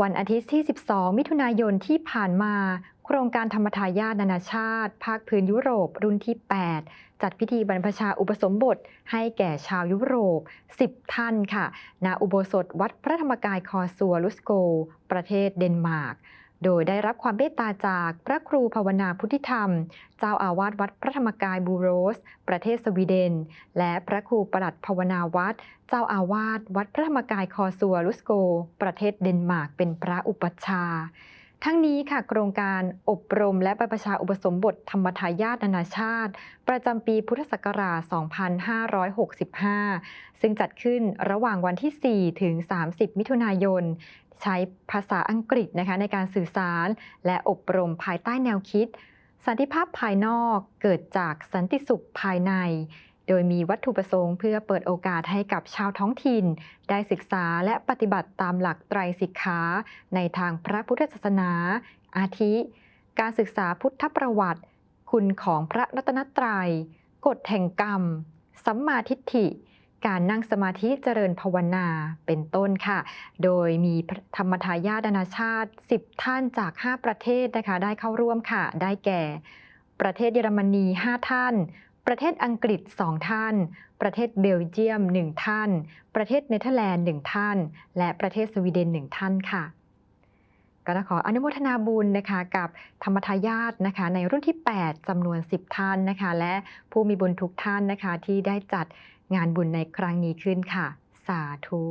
วันอาทิตย์ที่ 12 มิถุนายนที่ผ่านมา โครงการธรรมทายาทนานาชาติ ภาคพื้นยุโรป รุ่นที่ 8 จัดพิธีบรรพชาอุปสมบทให้แก่ชาวยุโรป 10 ท่านค่ะ ณ อุโบสถวัดพระธรรมกายคอสัวลุสโก ประเทศเดนมาร์ก โดยได้รับความเมตตาจากพระครูภาวนาพุทธิธรรม เจ้าอาวาสวัดพระธรรมกายบูโรส ประเทศสวีเดน และพระครูประหลัดภาวนาวัด เจ้าอาวาสวัดพระธรรมกายคอสัวลุสโก ประเทศเดนมาร์กเป็นพระอุปัชฌาย์ ทั้งนี้ค่ะโครงการอบรมและบระปรพชาอุปสมบทธรรมทายาทนานาชาติ ประจำปีพุทธศักราช 2565 ซึ่งจัดขึ้นระหว่างวันที่ 4 ถึง 30 มิถุนายน ใช้ภาษาอังกฤษนะคะในการสื่อสาร และอบรมภายใต้แนวคิด สันติภาพภายนอกเกิดจากสันติสุขภายใน โดยมีวัตถุประสงค์เพื่อเปิดโอกาสให้กับชาวท้องถิ่น ได้ศึกษาและปฏิบัติตามหลักไตรสิกขาในทางพระพุทธศาสนา อาทิ การศึกษาพุทธประวัติ คุณของพระรัตนตรัย กฎแห่งกรรม สัมมาทิฏฐิการนั่งสมาธิเจริญภาวนาเป็นต้นค่ะ โดยมีธรรมทายาทนาชาติ 10 ท่านจาก 5 ประเทศนะคะ ได้เข้าร่วมค่ะ ได้แก่ ประเทศเยอรมนี 5 ท่าน ประเทศอังกฤษ 2 ท่าน ประเทศเบลเยียม 1 ท่าน ประเทศเนเธอร์แลนด์ 1 ท่าน และประเทศสวีเดน 1 ท่านค่ะ ก็ขออนุโมทนาบุญนะคะกับธรรมทายาทนะคะในรุ่นที่ 8จำนวน 10 ท่านนะคะ และผู้มีบุญทุกท่านนะคะที่ได้จัดงานบุญในครั้งนี้ขึ้นค่ะ สาธุ